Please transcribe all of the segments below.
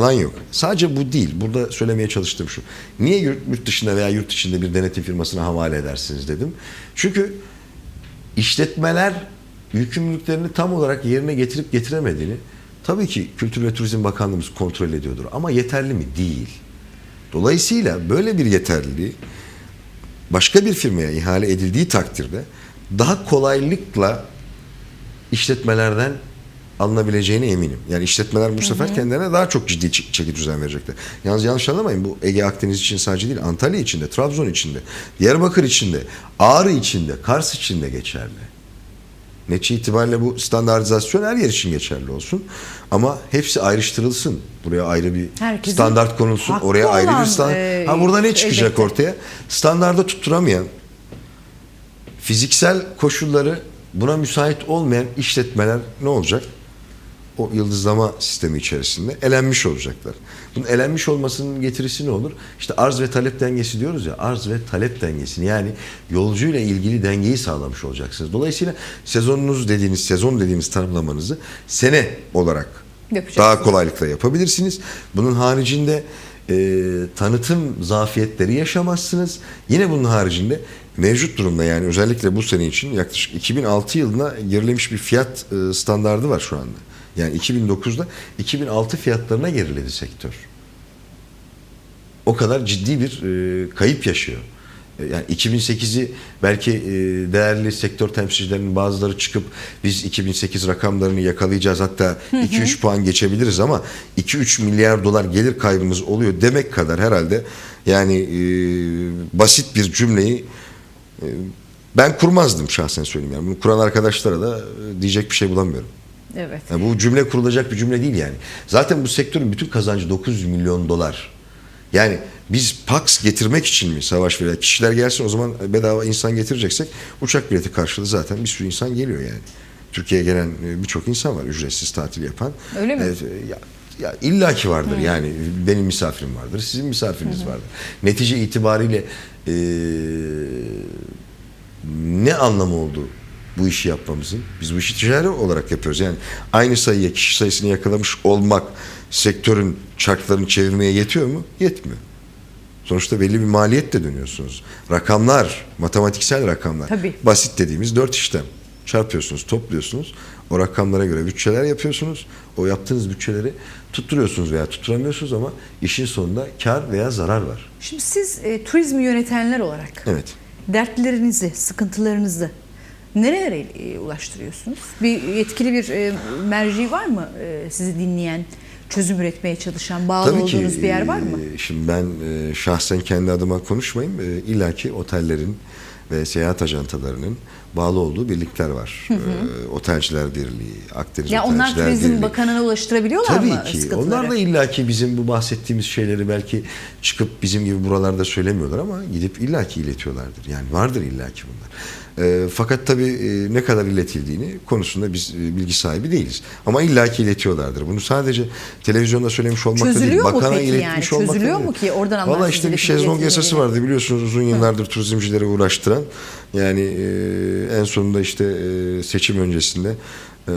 falan yok. Sadece bu değil. Burada söylemeye çalıştığım şu. Niye yurt, dışında veya yurt içinde bir denetim firmasına havale edersiniz dedim. Çünkü işletmeler yükümlülüklerini tam olarak yerine getirip getiremediğini tabii ki Kültür ve Turizm Bakanlığımız kontrol ediyordur. Ama yeterli mi? Değil. Dolayısıyla böyle bir yeterliliği başka bir firmaya ihale edildiği takdirde daha kolaylıkla işletmelerden alınabileceğine eminim. Yani işletmeler bu sefer kendilerine daha çok ciddi çeki düzen verecekler. Yalnız yanlış anlamayın bu Ege Akdeniz için sadece değil Antalya için de, Trabzon için de, Diyarbakır için de, Ağrı için de, Kars için de geçerli. Netice itibariyle bu standartizasyon her yer için geçerli olsun. Ama hepsi ayrıştırılsın. Buraya ayrı bir Herkesin standart konulsun. Oraya ayrı bir standart. e, ha burada ne çıkacak elbette. ortaya? Standarda tutturamayan, fiziksel koşulları buna müsait olmayan işletmeler ne olacak? O yıldızlama sistemi içerisinde elenmiş olacaklar. Bunun elenmiş olmasının getirisi ne olur? İşte arz ve talep dengesi diyoruz ya, arz ve talep dengesini yani yolcuyla ilgili dengeyi sağlamış olacaksınız. Dolayısıyla sezonunuz dediğiniz, sezon dediğimiz tanımlamanızı sene olarak daha kolaylıkla yapabilirsiniz. Bunun haricinde e, tanıtım zafiyetleri yaşamazsınız. Yine bunun haricinde mevcut durumda yani özellikle bu sene için yaklaşık 2006 yılına gerilemiş bir fiyat e, standardı var şu anda. Yani 2009'da 2006 fiyatlarına geriledi sektör. O kadar ciddi bir e, kayıp yaşıyor. E, Yani 2008'i belki e, değerli sektör temsilcilerinin bazıları çıkıp biz 2008 rakamlarını yakalayacağız hatta 2-3 puan geçebiliriz ama 2-3 milyar dolar gelir kaybımız oluyor demek kadar herhalde yani e, basit bir cümleyi e, ben kurmazdım şahsen söyleyeyim yani. Bunu kuran arkadaşlara da e, diyecek bir şey bulamıyorum. Evet. Ya bu cümle kurulacak bir cümle değil yani. Zaten bu sektörün bütün kazancı 900 milyon dolar. Yani biz Pax getirmek için mi savaş veriyor? Kişiler gelsin o zaman bedava insan getireceksek uçak bileti karşılığı zaten bir sürü insan geliyor yani. Türkiye'ye gelen e, birçok insan var ücretsiz tatil yapan. Öyle mi? Evet, e, ya, ya illaki vardır yani benim misafirim vardır, sizin misafiriniz vardır. Netice itibariyle e, ne anlamı oldu bu işi yapmamızın? Biz bu işi ticari olarak yapıyoruz. Yani aynı sayıya kişi sayısını yakalamış olmak sektörün çarklarını çevirmeye yetiyor mu? Yetmiyor. Sonuçta belli bir maliyetle dönüyorsunuz. Rakamlar, matematiksel rakamlar. Tabii. Basit dediğimiz dört işlem. Çarpıyorsunuz, topluyorsunuz. O rakamlara göre bütçeler yapıyorsunuz. O yaptığınız bütçeleri tutturuyorsunuz veya tutturamıyorsunuz ama işin sonunda kar veya zarar var. Şimdi siz e, turizmi yönetenler olarak Evet. dertlerinizi, sıkıntılarınızı nerelere e, ulaştırıyorsunuz? Bir yetkili bir e, merci var mı e, sizi dinleyen, çözüm üretmeye çalışan, bağlı Tabii ki. olduğunuz bir yer var mı? e, Şimdi ben e, şahsen kendi adıma konuşmayayım. E, İlla ki otellerin ve seyahat ajantalarının bağlı olduğu birlikler var. E, Otelciler Birliği, Akdeniz Ya onlar Otelciler Turizm Birliği. Bakanı'na ulaştırabiliyorlar Tabii mı ki. sıkıntıları? Onlar da illaki bizim bu bahsettiğimiz şeyleri belki çıkıp bizim gibi buralarda söylemiyorlar ama gidip illaki iletiyorlardır. Yani vardır illaki bunlar. E, fakat tabii e, ne kadar iletildiğini konusunda biz e, bilgi sahibi değiliz. Ama illaki iletiyorlardır. Bunu sadece televizyonda söylemiş olmak da değil. Çözülüyor mu Bakana peki yani? iletmiş olmak da Çözülüyor mu ki? Oradan Valla anlarsınız işte bir şezlong yasası vardı biliyorsunuz uzun yıllardır turizmcileri uğraştıran. Yani e, en sonunda işte e, seçim öncesinde e,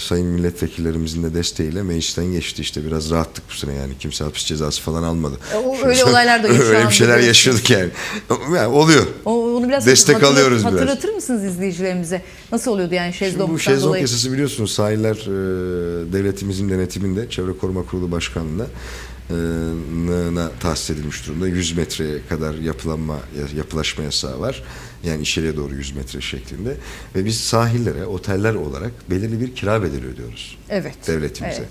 sayın milletvekillerimizin de desteğiyle meclisten geçti işte biraz rahattık bu sene yani kimse hapis cezası falan almadı. E, o- öyle olaylar da yaşandı, Öyle bir şeyler yaşadık yani. yani oluyor. O- Onu biraz Destek hatırlat- alıyoruz biraz. Hatırlatır mısınız izleyicilerimize? Nasıl oluyordu yani Şimdi bu şezlongdan şezlong dolayı? yasası biliyorsunuz sahiller e, devletimizin denetiminde Çevre Koruma Kurulu Başkanlığı'na e, na tahsis edilmiş durumda. 100 metreye kadar yapılanma yapılaşma yasağı var. Yani içeriye doğru 100 metre şeklinde. Ve biz sahillere, oteller olarak belirli bir kira bedeli ödüyoruz Evet. devletimize.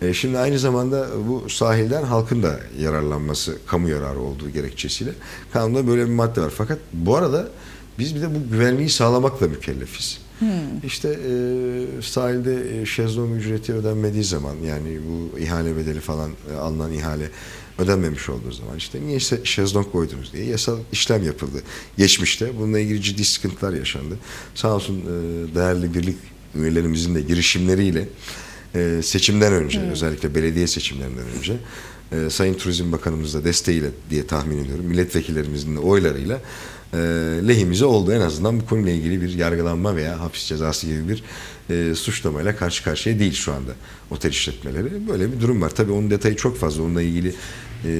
Evet. E, Şimdi aynı zamanda bu sahilden halkın da yararlanması, kamu yararı olduğu gerekçesiyle kanunda böyle bir madde var. Fakat bu arada biz bir de bu güvenliği sağlamakla mükellefiz. İşte e, sahilde e, şezlong ücreti ödenmediği zaman yani bu ihale bedeli falan e, alınan ihale ödenmemiş olduğu zaman işte niye şe- şezlong koydunuz diye yasal işlem yapıldı geçmişte. Bununla ilgili ciddi sıkıntılar yaşandı. Sağ olsun e, değerli birlik üyelerimizin de girişimleriyle e, seçimden önce özellikle belediye seçimlerinden önce e, Sayın Turizm Bakanımız da desteğiyle diye tahmin ediyorum milletvekillerimizin de oylarıyla e, lehimize oldu. En azından bu konuyla ilgili bir yargılanma veya hapis cezası gibi bir e, suçlamayla karşı karşıya değil şu anda otel işletmeleri. Böyle bir durum var. Tabii onun detayı çok fazla. Onunla ilgili e,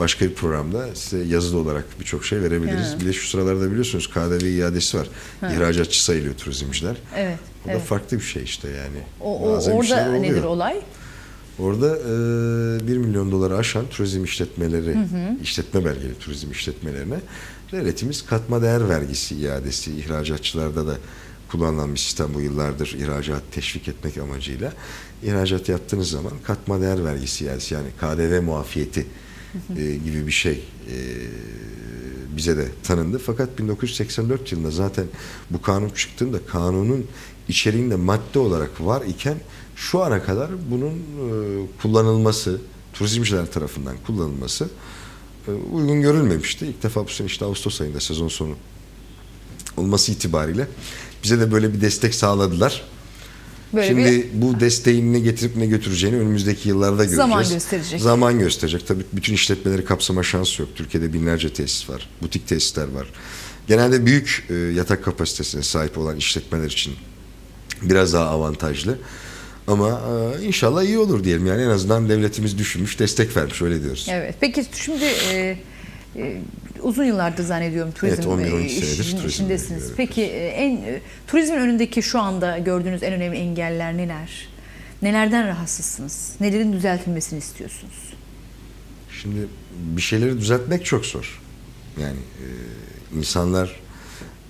başka bir programda size yazılı olarak birçok şey verebiliriz. Ya. Bir de şu sıralarda biliyorsunuz KDV iadesi var. İhracatçı sayılıyor turizmciler. Evet. O da evet. farklı bir şey işte yani. O, o- orada nedir olay? Orada e, 1 milyon doları aşan turizm işletmeleri, işletme belgeli turizm işletmelerine devletimiz katma değer vergisi iadesi ihracatçılarda da kullanılan bir sistem bu yıllardır ihracat teşvik etmek amacıyla. İhracat yaptığınız zaman katma değer vergisi iadesi yani KDV muafiyeti e, gibi bir şey e, bize de tanındı. Fakat 1984 yılında zaten bu kanun çıktığında kanunun içeriğinde madde olarak var iken şu ana kadar bunun e, kullanılması, turizmciler tarafından kullanılması e, uygun görülmemişti. İlk defa bu sene işte Ağustos ayında sezon sonu olması itibariyle bize de böyle bir destek sağladılar. Böyle Şimdi bir bu desteğin ne getirip ne götüreceğini önümüzdeki yıllarda göreceğiz. Zaman gösterecek. Zaman gösterecek. Tabii bütün işletmeleri kapsama şansı yok. Türkiye'de binlerce tesis var. Butik tesisler var. Genelde büyük e, yatak kapasitesine sahip olan işletmeler için biraz daha avantajlı. Ama e, inşallah iyi olur diyelim. Yani en azından devletimiz düşünmüş, destek vermiş öyle diyoruz. Evet. Peki şimdi e, e, uzun yıllardır zannediyorum turizm Evet, 11-12 e, senedir işin- turizmle ilgileniyorum. Peki e, en e, turizmin önündeki şu anda gördüğünüz en önemli engeller neler? Nelerden rahatsızsınız? Nelerin düzeltilmesini istiyorsunuz? Şimdi bir şeyleri düzeltmek çok zor. Yani e, insanlar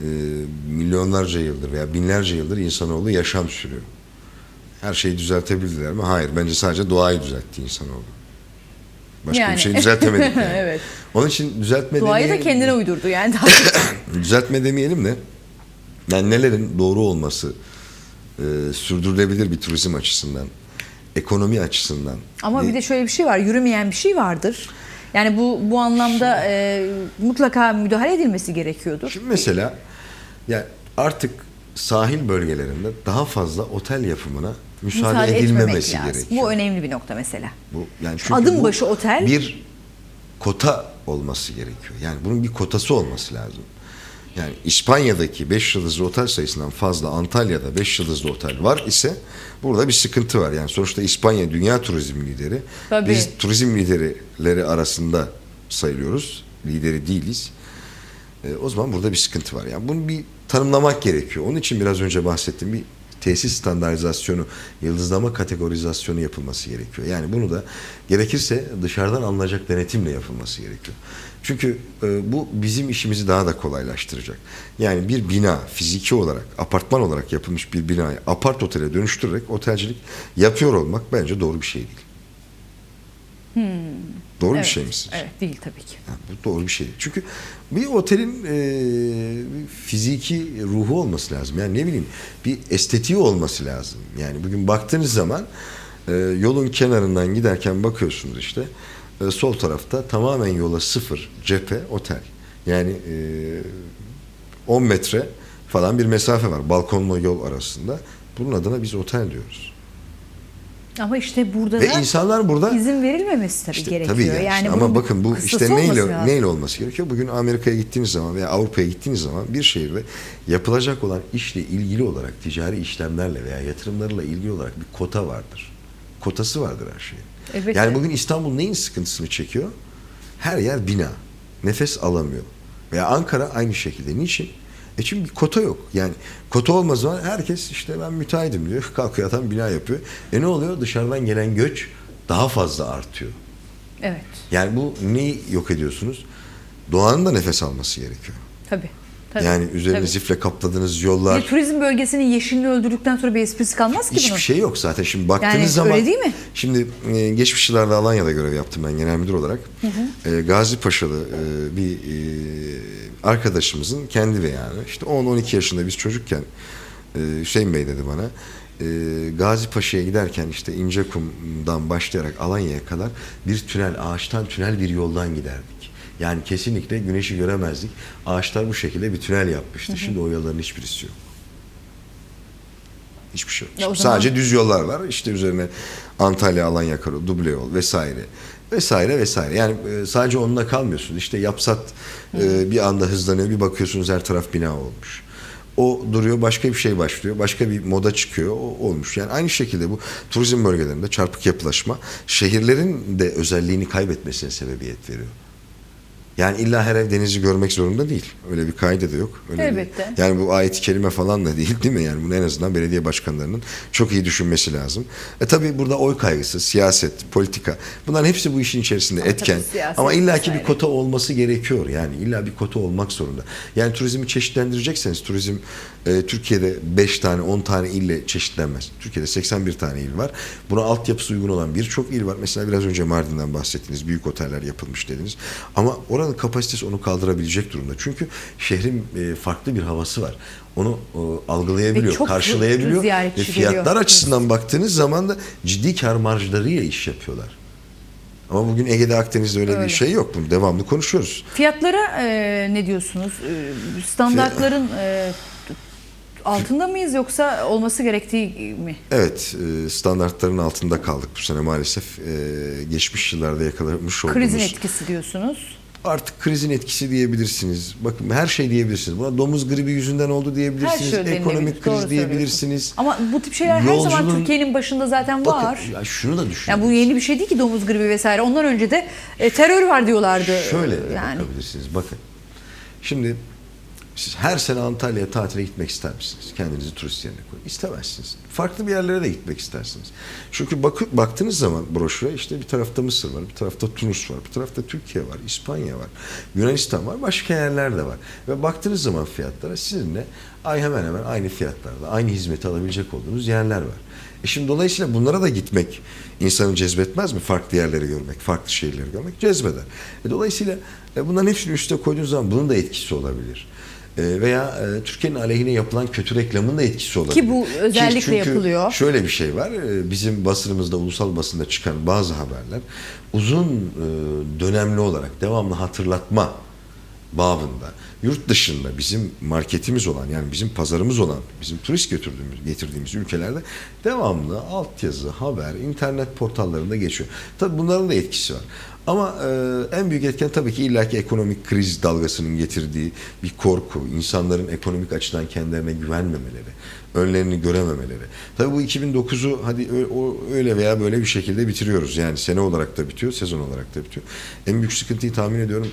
e, milyonlarca yıldır veya binlerce yıldır insanoğlu yaşam sürüyor. Her şeyi düzeltebildiler mi? Hayır. Bence sadece doğayı düzeltti insanoğlu. Başka Yani. bir şey düzeltemedik yani. Evet. Onun için düzeltme Doğayı da demeyelim- kendine uydurdu yani. düzeltme demeyelim de yani nelerin doğru olması e, sürdürülebilir bir turizm açısından, ekonomi açısından. Ama e, bir de şöyle bir şey var. Yürümeyen bir şey vardır. Yani bu bu anlamda e, mutlaka müdahale edilmesi gerekiyordur. Şimdi mesela yani artık sahil bölgelerinde daha fazla otel yapımına müsaade, Müsaade edilmemesi gerekiyor. Bu önemli bir nokta mesela. Bu yani çünkü Adım başı otel- bir kota olması gerekiyor. Yani bunun bir kotası olması lazım. Yani İspanya'daki 5 yıldızlı otel sayısından fazla Antalya'da 5 yıldızlı otel var ise burada bir sıkıntı var. Yani sonuçta İspanya dünya turizm lideri. Tabii. Biz turizm liderileri arasında sayılıyoruz. Lideri değiliz. E, o zaman burada bir sıkıntı var. Yani bunu bir tanımlamak gerekiyor. Onun için biraz önce bahsettiğim bir tesis standartizasyonu, yıldızlama kategorizasyonu yapılması gerekiyor. Yani bunu da gerekirse dışarıdan alınacak denetimle yapılması gerekiyor. Çünkü e, bu bizim işimizi daha da kolaylaştıracak. Yani bir bina fiziki olarak, apartman olarak yapılmış bir binayı apart otele dönüştürerek otelcilik yapıyor olmak bence doğru bir şey değil. Doğru evet. bir şey mi sizce? Evet değil tabii ki. Yani bu doğru bir şey. değil. Çünkü bir otelin e, fiziki ruhu olması lazım. Yani ne bileyim bir estetiği olması lazım. Yani bugün baktığınız zaman e, yolun kenarından giderken bakıyorsunuz işte e, sol tarafta tamamen yola sıfır cephe otel. Yani e, 10 metre falan bir mesafe var balkonla yol arasında. Bunun adına biz otel diyoruz. Ama işte burada Ve da insanlar burada izin verilmemesi tabii İşte gerekiyor. tabii yani, yani ama bakın bu işte neyle lazım. neyle olması gerekiyor? Bugün Amerika'ya gittiğiniz zaman veya Avrupa'ya gittiğiniz zaman bir şehirde yapılacak olan işle ilgili olarak ticari işlemlerle veya yatırımlarla ilgili olarak bir kota vardır. Kotası vardır her şeyin. Elbette. Yani bugün İstanbul neyin sıkıntısını çekiyor? Her yer bina. Nefes alamıyor. Veya Ankara aynı şekilde. Niçin? E çünkü bir kota yok. Yani kota olmaz zaman herkes işte ben müteahhidim diyor. Kalkıyor adam bina yapıyor. E ne oluyor? Dışarıdan gelen göç daha fazla artıyor. Evet. Yani bu neyi yok ediyorsunuz? Doğanın da nefes alması gerekiyor. Tabii. Tabii yani üzerine tabii. zifle kapladığınız Bir yollar turizm bölgesinin yeşilini öldürdükten sonra bir esprisi kalmaz ki hiçbir bunun. şey yok zaten. Şimdi baktığınız Yani zaman öyle değil mi? Şimdi e, geçmiş yıllarda Alanya'da görev yaptım ben genel müdür olarak. E, Gazi Paşalı e, bir e, arkadaşımızın kendi beyanı. İşte 10-12 yaşında biz çocukken e, Hüseyin Bey dedi bana. E, Gazi Paşa'ya giderken işte İncekum'dan başlayarak Alanya'ya kadar bir tünel, ağaçtan tünel bir yoldan giderdik. Yani kesinlikle güneşi göremezdik. Ağaçlar bu şekilde bir tünel yapmıştı. Şimdi o yolların hiçbirisi yok. Hiçbir şey yok. Ya zaman- Sadece düz yollar var. İşte üzerine Antalya, Alanya Karo, duble yol vesaire. Vesaire vesaire. Yani e, sadece onunla kalmıyorsunuz. İşte yapsat e, bir anda hızlanıyor. Bir bakıyorsunuz her taraf bina olmuş. O duruyor başka bir şey başlıyor. Başka bir moda çıkıyor. O olmuş. Yani aynı şekilde bu turizm bölgelerinde çarpık yapılaşma şehirlerin de özelliğini kaybetmesine sebebiyet veriyor. Yani illa her ev denizi görmek zorunda değil. Öyle bir kaydı da yok. Öyle bir- Elbette. yani bu ayet kelime falan da değil değil mi? Yani bunu en azından belediye başkanlarının çok iyi düşünmesi lazım. E tabii burada oy kaygısı, siyaset, politika bunların hepsi bu işin içerisinde Ama etken. siyaset Ama illaki bir kota olması gerekiyor. Yani illa bir kota olmak zorunda. Yani turizmi çeşitlendirecekseniz turizm e, Türkiye'de 5 tane 10 tane ille çeşitlenmez. Türkiye'de 81 tane il var. Buna altyapısı uygun olan birçok il var. Mesela biraz önce Mardin'den bahsettiniz. Büyük oteller yapılmış dediniz. Ama oranın kapasitesi onu kaldırabilecek durumda. Çünkü şehrin e, farklı bir havası var. Onu e, algılayabiliyor, Ve karşılayabiliyor. Ve fiyatlar geliyor. açısından baktığınız zaman da ciddi kar marjlarıyla iş yapıyorlar. Ama bugün Ege'de Akdeniz'de öyle, Öyle. bir şey yok. Bunu devamlı konuşuyoruz. Fiyatlara e, ne diyorsunuz? E, standartların e, altında mıyız yoksa olması gerektiği mi? Evet, standartların altında kaldık bu sene maalesef. Geçmiş yıllarda yakalamış olduğumuz Krizin etkisi diyorsunuz. Artık krizin etkisi diyebilirsiniz. Bakın her şey diyebilirsiniz. Buna domuz gribi yüzünden oldu Her diyebilirsiniz. şey denilebilir. Ekonomik Doğru kriz diyebilirsiniz. söylüyorsunuz. Ama bu tip şeyler her zaman Yolculuğun- Türkiye'nin başında zaten var. Bakın ya şunu da düşünün. Yani bu yeni bir şey değil ki domuz gribi vesaire. Ondan önce de e, terör var diyorlardı. Şöyle yani. bakabilirsiniz. Bakın. Şimdi siz her sene Antalya'ya tatile gitmek ister misiniz? Kendinizi turist yerine koyun. İstemezsiniz. Farklı bir yerlere de gitmek istersiniz. Çünkü bakı, baktığınız zaman broşüre işte bir tarafta Mısır var, bir tarafta Tunus var, bir tarafta Türkiye var, İspanya var, Yunanistan var, başka yerler de var. Ve baktığınız zaman fiyatlara sizinle ay hemen hemen aynı fiyatlarda, aynı hizmeti alabilecek olduğunuz yerler var. E şimdi dolayısıyla bunlara da gitmek insanı cezbetmez mi? Farklı yerleri görmek, farklı şehirleri görmek cezbeder. E dolayısıyla e bunların hepsini üstüne koyduğunuz zaman bunun da etkisi olabilir. E veya e, Türkiye'nin aleyhine yapılan kötü reklamın da etkisi olabilir. bu özellikle çünkü yapılıyor. Şöyle bir şey var. e, Bizim basınımızda, ulusal basında çıkan bazı haberler uzun e, dönemli olarak devamlı hatırlatma babında yurt dışında bizim marketimiz olan yani bizim pazarımız olan bizim turist götürdüğümüz getirdiğimiz ülkelerde devamlı altyazı, haber, internet portallarında geçiyor. Tabii bunların da etkisi var. Ama e, en büyük etken tabii ki illaki ekonomik kriz dalgasının getirdiği bir korku, insanların ekonomik açıdan kendilerine güvenmemeleri, önlerini görememeleri. Tabii bu 2009'u hadi o öyle veya böyle bir şekilde bitiriyoruz. Yani sene olarak da bitiyor, sezon olarak da bitiyor. En büyük sıkıntıyı tahmin ediyorum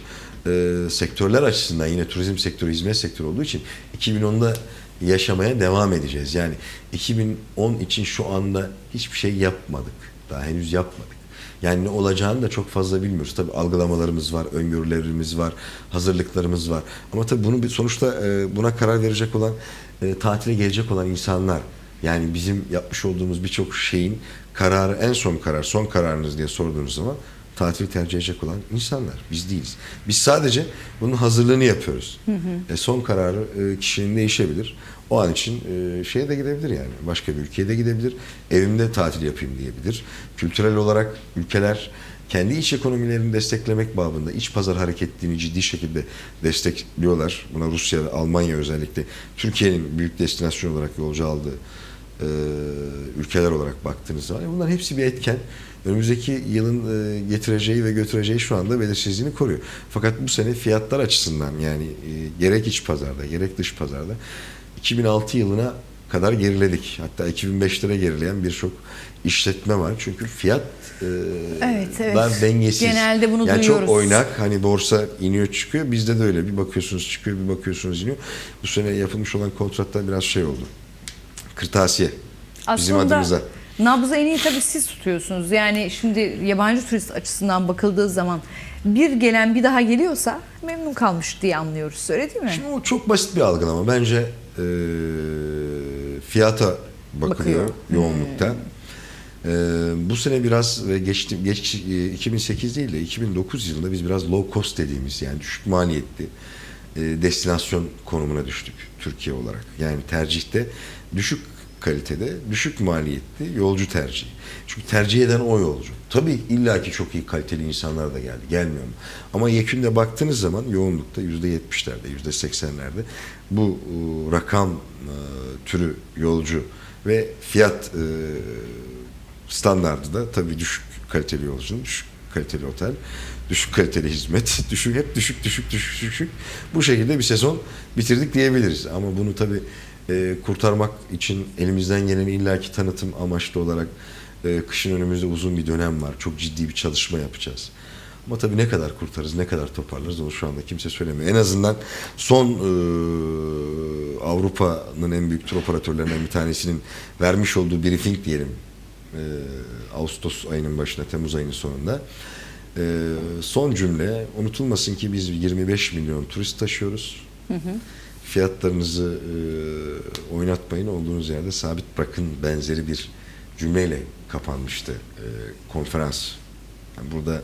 e, sektörler açısından yine turizm sektörü, hizmet sektörü olduğu için 2010'da yaşamaya devam edeceğiz. Yani 2010 için şu anda hiçbir şey yapmadık. Daha henüz yapmadık. Yani ne olacağını da çok fazla bilmiyoruz. Tabii algılamalarımız var, öngörülerimiz var, hazırlıklarımız var. Ama tabii bunu bir sonuçta e, buna karar verecek olan, e, tatile gelecek olan insanlar. Yani bizim yapmış olduğumuz birçok şeyin kararı, en son karar, son kararınız diye sorduğunuz zaman tatili tercih edecek olan insanlar. Biz değiliz. Biz sadece bunun hazırlığını yapıyoruz. E, son kararı e, kişinin değişebilir. O an için e, şeye de gidebilir yani. Başka bir ülkeye de gidebilir. Evimde tatil yapayım diyebilir. Kültürel olarak ülkeler kendi iç ekonomilerini desteklemek babında iç pazar hareketliğini ciddi şekilde destekliyorlar. Buna Rusya ve Almanya özellikle Türkiye'nin büyük destinasyon olarak yolcu aldığı e, ülkeler olarak baktığınız zaman bunların hepsi bir etken. Önümüzdeki yılın e, getireceği ve götüreceği şu anda belirsizliğini koruyor. Fakat bu sene fiyatlar açısından yani e, gerek iç pazarda gerek dış pazarda 2006 yılına kadar geriledik. Hatta 2005'lere gerileyen birçok işletme var. Çünkü fiyat e, Evet, evet. dengesiz. Genelde bunu yani duyuyoruz. çok oynak. Hani borsa iniyor çıkıyor. Bizde de öyle. Bir bakıyorsunuz çıkıyor, bir bakıyorsunuz iniyor. Bu sene yapılmış olan kontratlar biraz şey oldu. Kırtasiye. Bizim Aslında adımıza. nabzı en iyi tabii siz tutuyorsunuz. Yani şimdi yabancı turist açısından bakıldığı zaman bir gelen bir daha geliyorsa memnun kalmış diye anlıyoruz. Öyle değil mi? Şimdi o çok basit bir algılama. Bence e, fiyata bakılıyor Bakıyor. yoğunlukta. E, bu sene biraz ve geçti, geç, e, 2008 değil de 2009 yılında biz biraz low cost dediğimiz yani düşük maliyetli e, destinasyon konumuna düştük Türkiye olarak. Yani tercihte düşük kalitede, düşük maliyetli yolcu tercihi. Çünkü tercih eden o yolcu. Tabii illaki çok iyi kaliteli insanlar da geldi. Gelmiyor mu? Ama yekünde baktığınız zaman yoğunlukta %70'lerde, %80'lerde bu e, rakam e, türü yolcu ve fiyat e, standardı da tabii düşük kaliteli yolcunun düşük kaliteli otel, düşük kaliteli hizmet, düşük hep düşük düşük düşük düşük. Bu şekilde bir sezon bitirdik diyebiliriz. Ama bunu tabii e, kurtarmak için elimizden gelen illaki tanıtım amaçlı olarak e, kışın önümüzde uzun bir dönem var. Çok ciddi bir çalışma yapacağız. Ama tabii ne kadar kurtarırız, ne kadar toparlarız onu şu anda kimse söylemiyor. En azından son e, Avrupa'nın en büyük tur operatörlerinden bir tanesinin vermiş olduğu briefing diyelim e, Ağustos ayının başında, Temmuz ayının sonunda. E, son cümle unutulmasın ki biz 25 milyon turist taşıyoruz. Fiyatlarınızı e, oynatmayın, olduğunuz yerde sabit bırakın benzeri bir cümleyle kapanmıştı e, konferans. Yani burada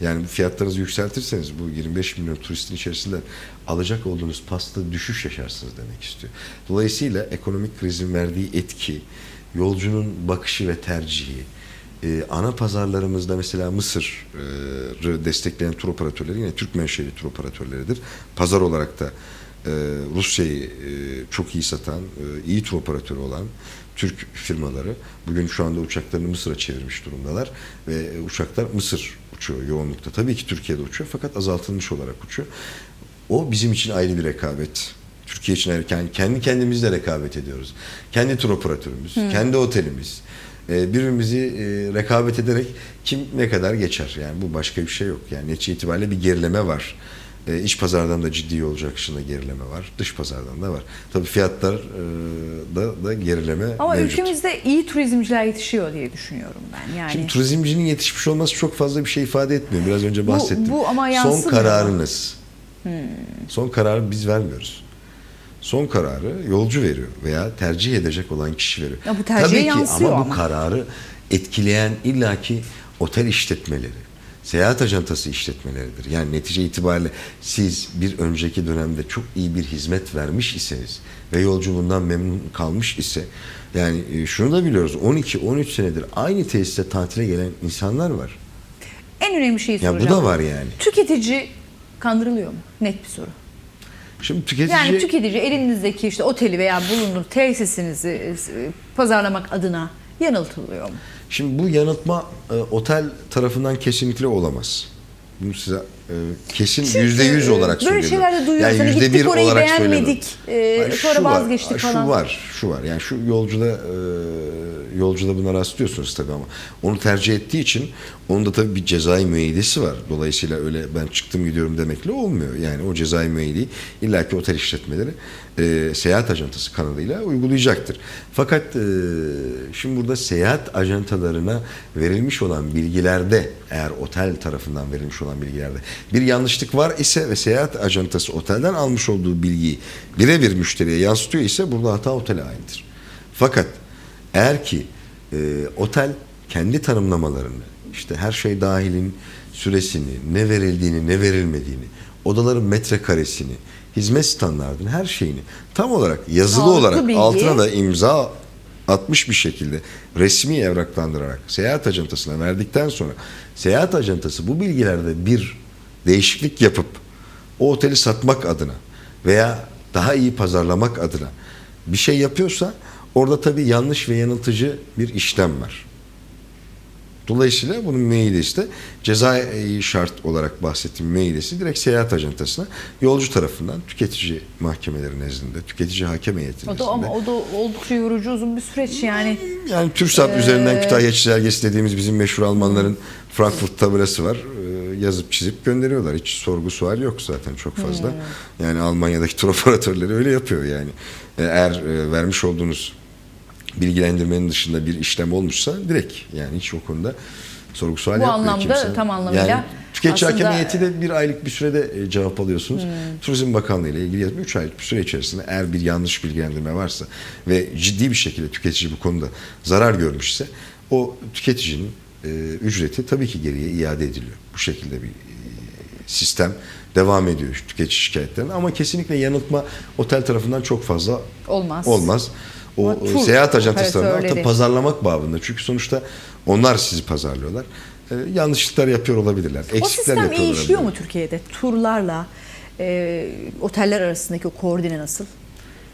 yani fiyatlarınızı yükseltirseniz bu 25 milyon turistin içerisinde alacak olduğunuz pasta düşüş yaşarsınız demek istiyor. Dolayısıyla ekonomik krizin verdiği etki, yolcunun bakışı ve tercihi, e, ana pazarlarımızda mesela Mısır'ı destekleyen tur operatörleri yine Türk menşeli tur operatörleridir. Pazar olarak da e, Rusya'yı e, çok iyi satan, e, iyi tur operatörü olan Türk firmaları bugün şu anda uçaklarını Mısır'a çevirmiş durumdalar ve uçaklar Mısır uçuyor yoğunlukta. Tabii ki Türkiye'de uçuyor fakat azaltılmış olarak uçuyor. O bizim için ayrı bir rekabet. Türkiye için ayrı, kendi, kendi kendimizle rekabet ediyoruz. Kendi tur operatörümüz, kendi otelimiz. Birbirimizi e, rekabet ederek kim ne kadar geçer. Yani bu başka bir şey yok. Yani netice itibariyle bir gerileme var. E, iç pazardan da ciddi yolcu akışında gerileme var. Dış pazardan da var. Tabii fiyatlar e, da, da gerileme Ama mevcut. ülkemizde iyi turizmciler yetişiyor diye düşünüyorum ben. Yani Şimdi turizmcinin yetişmiş olması çok fazla bir şey ifade etmiyor. Biraz önce Bu- bahsettim. bu ama Son yansımıyor Hmm. kararınız. Son kararı biz vermiyoruz. Son kararı yolcu veriyor veya tercih edecek olan kişi veriyor. Ya bu tercihe Tabii ki yansıyor ama bu ama. kararı etkileyen illaki otel işletmeleri, seyahat ajantası işletmeleridir. Yani netice itibariyle siz bir önceki dönemde çok iyi bir hizmet vermiş iseniz ve yolcu bundan memnun kalmış ise yani e, şunu da biliyoruz 12-13 senedir aynı tesiste tatile gelen insanlar var. en önemli şeyi Ya soracağım. bu da var yani. Tüketici kandırılıyor mu? Net bir soru. Şimdi tüketici Yani tüketici elinizdeki işte oteli veya bulunduğu tesisinizi e, pazarlamak adına yanıltılıyor mu? Şimdi bu yanıltma e, otel tarafından kesinlikle olamaz. Bunu size kesin Çünkü, yüzde yüz e, olarak böyle söylüyorum. şeyler de duyuyoruz. Hani yüzde bir olarak beğenmedik, e, sonra şu var, vazgeçtik Şu falan. var, şu var. Yani şu yolcuda e, yolcuda buna rastlıyorsunuz tabii ama onu tercih ettiği için onun da tabii bir cezai müeyyidesi var. Dolayısıyla öyle ben çıktım gidiyorum demekle olmuyor. Yani o cezai müeyyideyi illaki otel işletmeleri e, seyahat ajantası kanalıyla uygulayacaktır. Fakat e, şimdi burada seyahat ajantalarına verilmiş olan bilgilerde eğer otel tarafından verilmiş olan bilgilerde bir yanlışlık var ise ve seyahat ajantası otelden almış olduğu bilgiyi birebir müşteriye yansıtıyor ise burada hata otele aittir. Fakat eğer ki e, otel kendi tanımlamalarını işte her şey dahilin süresini, ne verildiğini, ne verilmediğini, odaların metrekaresini, hizmet standartını, her şeyini tam olarak yazılı Sağlıklı olarak bilgi. altına da imza atmış bir şekilde resmi evraklandırarak seyahat ajantasına verdikten sonra seyahat ajantası bu bilgilerde bir değişiklik yapıp o oteli satmak adına veya daha iyi pazarlamak adına bir şey yapıyorsa orada tabii yanlış ve yanıltıcı bir işlem var. Dolayısıyla bunun müeyyidesi de cezai şart olarak bahsettiğim müeyyidesi direkt seyahat ajantasına yolcu tarafından tüketici mahkemeleri nezdinde, tüketici hakem heyeti O nezdinde. da ama o da oldukça yorucu uzun bir süreç yani. Yani TÜRSAP üzerinden Kütahya çizelgesi dediğimiz bizim meşhur Almanların Frankfurt tabelası var. Ee, yazıp çizip gönderiyorlar. Hiç sorgu sual yok zaten çok fazla. Yani Almanya'daki tur operatörleri öyle yapıyor yani. Ee, Eğer e, vermiş olduğunuz bilgilendirmenin dışında bir işlem olmuşsa direkt yani hiç o konuda sorgu sual Bu anlamda kimse. tam anlamıyla yani tüketici aslında- hakem heyeti de bir aylık bir sürede e, cevap alıyorsunuz. Turizm Bakanlığı ile ilgili 3 aylık bir süre içerisinde eğer bir yanlış bilgilendirme varsa ve ciddi bir şekilde tüketici bu konuda zarar görmüşse o tüketicinin e, ücreti tabii ki geriye iade ediliyor. Bu şekilde bir e, sistem devam ediyor tüketici şikayetlerine ama kesinlikle yanıltma otel tarafından çok fazla Olmaz. olmaz. O Ama e, tur seyahat ajantası tarafından pazarlamak babında. Çünkü sonuçta onlar sizi pazarlıyorlar. E, yanlışlıklar yapıyor olabilirler. Eksikler O sistem iyi işliyor mu. Türkiye'de? Turlarla e, oteller arasındaki o koordine nasıl?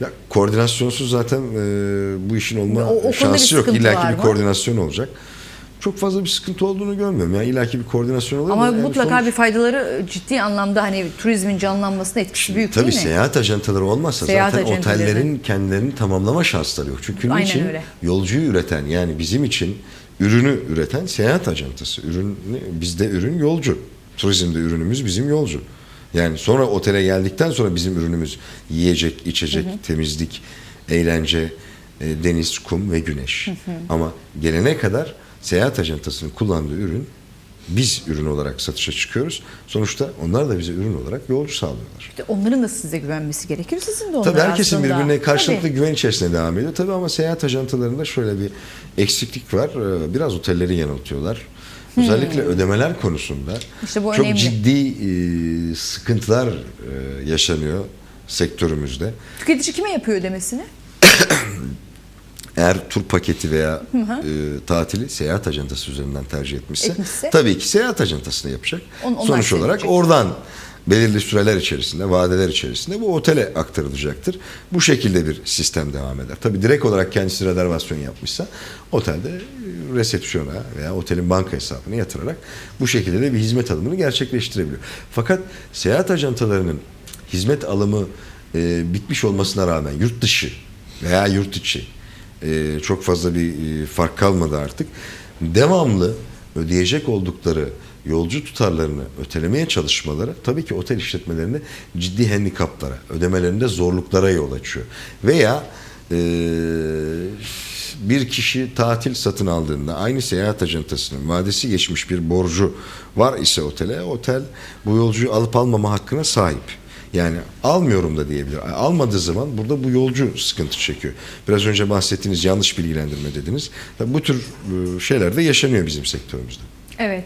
Ya koordinasyonsuz zaten e, bu işin olma O- o şansı yok. İlla ki bir koordinasyon olacak. Çok fazla bir sıkıntı olduğunu görmüyorum. Yani illa ki bir koordinasyon oluyor Ama en mutlaka sonuç- bir faydaları ciddi anlamda hani turizmin canlanmasına etkisi büyük Tabii değil mi? seyahat ajantaları olmazsa Seyahat zaten otellerin kendilerini tamamlama şansları yok. Çünkü Aynen niçin? öyle. Yolcuyu üreten yani bizim için ürünü üreten seyahat ajantası. Ürün, bizde ürün yolcu. Turizmde ürünümüz bizim yolcu. Yani sonra otele geldikten sonra bizim ürünümüz yiyecek, içecek, temizlik, eğlence, e, deniz, kum ve güneş. Ama gelene kadar seyahat ajantasının kullandığı ürün biz ürün olarak satışa çıkıyoruz. Sonuçta onlar da bize ürün olarak yolcu sağlıyorlar. İşte onların da size güvenmesi gerekir. Sizin de onlara Tabii herkesin aslında. birbirine karşılıklı Tabii. güven içerisinde devam ediyor. Tabii ama seyahat ajantalarında şöyle bir eksiklik var. Ee, Biraz otelleri yanıltıyorlar. Özellikle ödemeler konusunda Hmm. İşte bu çok önemli. ciddi e, sıkıntılar e, yaşanıyor sektörümüzde. Tüketici kime yapıyor ödemesini? Eğer tur paketi veya e, tatili seyahat ajantası üzerinden tercih etmişse, Etmişse? tabii ki seyahat ajantasını yapacak. On- onlar Sonuç olarak yapacak. oradan belirli süreler içerisinde, vadeler içerisinde bu otele aktarılacaktır. Bu şekilde bir sistem devam eder. Tabii direkt olarak kendisi rezervasyon yapmışsa otelde e, resepsiyona veya otelin banka hesabına yatırarak bu şekilde de bir hizmet alımını gerçekleştirebiliyor. Fakat seyahat ajantalarının hizmet alımı e, bitmiş olmasına rağmen yurt dışı veya yurt içi e, çok fazla bir e, fark kalmadı artık. Devamlı ödeyecek oldukları yolcu tutarlarını ötelemeye çalışmaları tabii ki otel işletmelerinde ciddi handikaplara, ödemelerinde zorluklara yol açıyor. Veya e, bir kişi tatil satın aldığında aynı seyahat ajantasının vadesi geçmiş bir borcu var ise otele, otel bu yolcuyu alıp almama hakkına sahip. Yani almıyorum da diyebilir. Almadığı zaman burada bu yolcu sıkıntı çekiyor. Biraz önce bahsettiğiniz yanlış bilgilendirme dediniz. Tabii bu tür e, şeyler de yaşanıyor bizim sektörümüzde. Evet.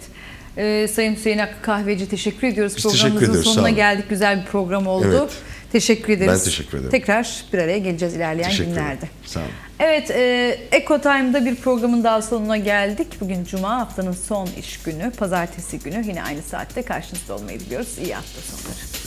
Ee, Sayın Hüseyin Hakkı Kahveci teşekkür ediyoruz. Biz teşekkür Programımızın ediyoruz, sağ sonuna geldik. Güzel bir program oldu. Evet. Teşekkür ederiz. Ben teşekkür ederim. Tekrar bir araya geleceğiz ilerleyen Teşekkür ederim. günlerde. Sağ olun. Evet, e, Eco Time'da bir programın daha sonuna geldik. Bugün Cuma, haftanın son iş günü, pazartesi günü yine aynı saatte karşınızda olmayı diliyoruz. İyi hafta sonları.